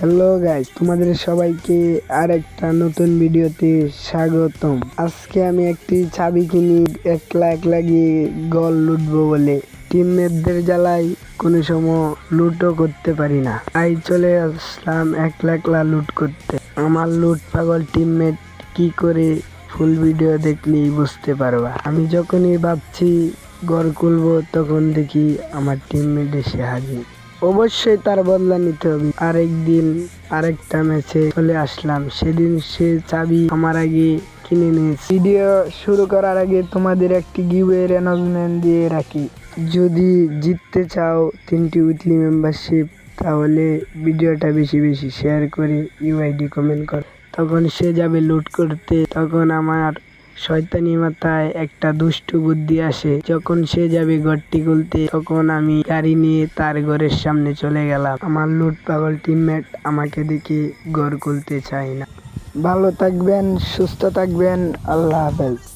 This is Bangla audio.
হ্যালো গাইস তোমাদের সবাইকে আর একটা নতুন ভিডিওতে স্বাগতম। আজকে আমি একটি চাবি কিনি, একলা একলা গিয়ে গল লুটবো বলে। টিমমেটদের জ্বালাই কোনো সময় লুটও করতে পারি না। তাই চলে আসলাম একলা একলা লুট করতে। আমার লুট পাগল টিমমেট কি করে ফুল ভিডিও দেখলেই বুঝতে পারবা। আমি যখনই ভাবছি গড় খুলবো, তখন দেখি আমার টিমমেট এসে হাজির। অবশ্যই তার বদলা নিতে হবে। আরেকদিন আরেকটা ম্যাচে চলে আসলাম। সেদিন সে চাবি আমার আগে কিনে নিয়েছে। ভিডিও শুরু করার আগে তোমাদের একটি গিভের অ্যানাউন্সমেন্ট দিয়ে রাখি। যদি জিততে চাও তিনটি উইকলি মেম্বারশিপ তাহলে ভিডিওটা বেশি বেশি শেয়ার করে ইউআইডি কমেন্ট কর। তখন সে যাবে লুট করতে। তখন আমার শয়তানি মাথায় একটা দুষ্টু বুদ্ধি আসে। যখন সে যাবে ঘরটি খুলতে, তখন আমি গাড়ি নিয়ে তার ঘরের সামনে চলে গেলাম। আমার লুট পাগল টিমমেট আমাকে দেখে ঘর খুলতে চায় না। ভালো থাকবেন, সুস্থ থাকবেন, আল্লাহ হাফেজ।